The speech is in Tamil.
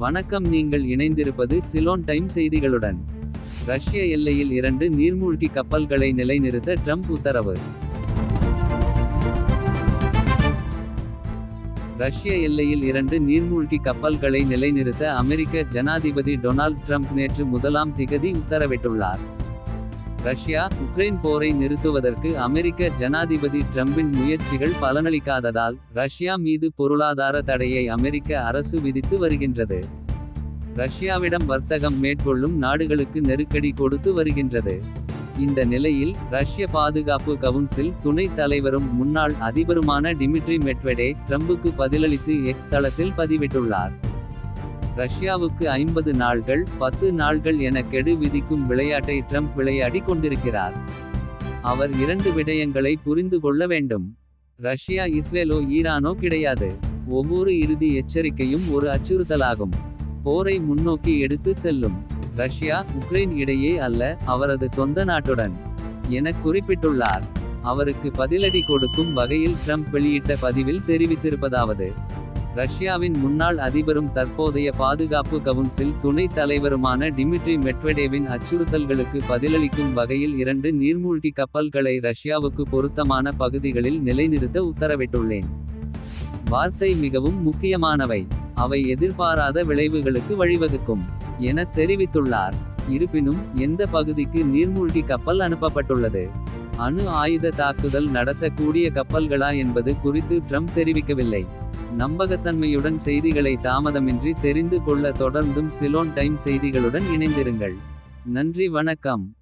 வணக்கம் நீங்கள் இணைந்திருப்பது சிலோன் டைம் செய்திகளுடன். ரஷ்ய எல்லையில் இரண்டு நீர்மூழ்கி கப்பல்களை நிலைநிறுத்த ட்ரம்ப் உத்தரவு. ரஷ்ய எல்லையில் இரண்டு நீர்மூழ்கி கப்பல்களை நிலைநிறுத்த அமெரிக்க ஜனாதிபதி டொனால்ட் ட்ரம்ப் நேற்று முதலாம் திகதி உத்தரவிட்டுள்ளார். ரஷ்யா உக்ரைன் போரை நிறுத்துவதற்கு அமெரிக்க ஜனாதிபதி ட்ரம்பின் முயற்சிகள் பலனளிக்காததால் ரஷ்யா மீது பொருளாதார தடையை அமெரிக்க அரசு விதித்து வருகின்றது. ரஷ்யாவிடம் வர்த்தகம் மேற்கொள்ளும் நாடுகளுக்கு நெருக்கடி கொடுத்து வருகின்றது. இந்த நிலையில் ரஷ்ய பாதுகாப்பு கவுன்சில் துணைத் தலைவரும் முன்னாள் அதிபருமான டிமிட்ரி மெட்வெடே ட்ரம்புக்கு பதிலளித்து எக்ஸ் தளத்தில் பதிவிட்டுள்ளார். ரஷ்யாவுக்கு ஐம்பது நாள்கள் பத்து நாள்கள் என கெடு விதிக்கும் விளையாட்டை ட்ரம்ப் விளையாடி கொண்டிருக்கிறார். அவர் இரண்டு விடயங்களை புரிந்து கொள்ள வேண்டும். ரஷ்யா இஸ்ரேலோ ஈரானோ கிடையாது. ஒவ்வொரு இறுதி எச்சரிக்கையும் ஒரு அச்சுறுத்தலாகும். போரை முன்னோக்கி எடுத்து செல்லும். ரஷ்யா உக்ரைன் இடையே அல்ல அவரது சொந்த நாட்டுடன். என குறிப்பிட்டுள்ளார். அவருக்கு பதிலடி கொடுக்கும் வகையில் ட்ரம்ப் வெளியிட்ட பதிவில் தெரிவித்திருப்பதாவது ரஷ்யாவின் முன்னாள் அதிபரும் தற்போதைய பாதுகாப்பு கவுன்சில் துணைத் தலைவருமான டிமிட்ரி மெட்வெடேவின் அச்சுறுத்தல்களுக்கு பதிலளிக்கும் வகையில் இரண்டு நீர்மூழ்கி கப்பல்களை ரஷ்யாவுக்கு பொருத்தமான பகுதிகளில் நிலைநிறுத்த உத்தரவிட்டுள்ளேன். வார்த்தை மிகவும் முக்கியமானவை. அவை எதிர்பாராத விளைவுகளுக்கு வழிவகுக்கும். என தெரிவித்துள்ளார். இருப்பினும் எந்த பகுதிக்கு நீர்மூழ்கி கப்பல் அனுப்பப்பட்டுள்ளது? அணு ஆயுத தாக்குதல் நடத்தக்கூடிய கப்பல்களா என்பது குறித்து ட்ரம்ப் தெரிவிக்கவில்லை. நம்பகத்தன்மையுடன் செய்திகளை தாமதமின்றி தெரிந்து கொள்ள தொடர்ந்தும் சிலோன் டைம் செய்திகளுடன் இணைந்திருங்கள். நன்றி வணக்கம்.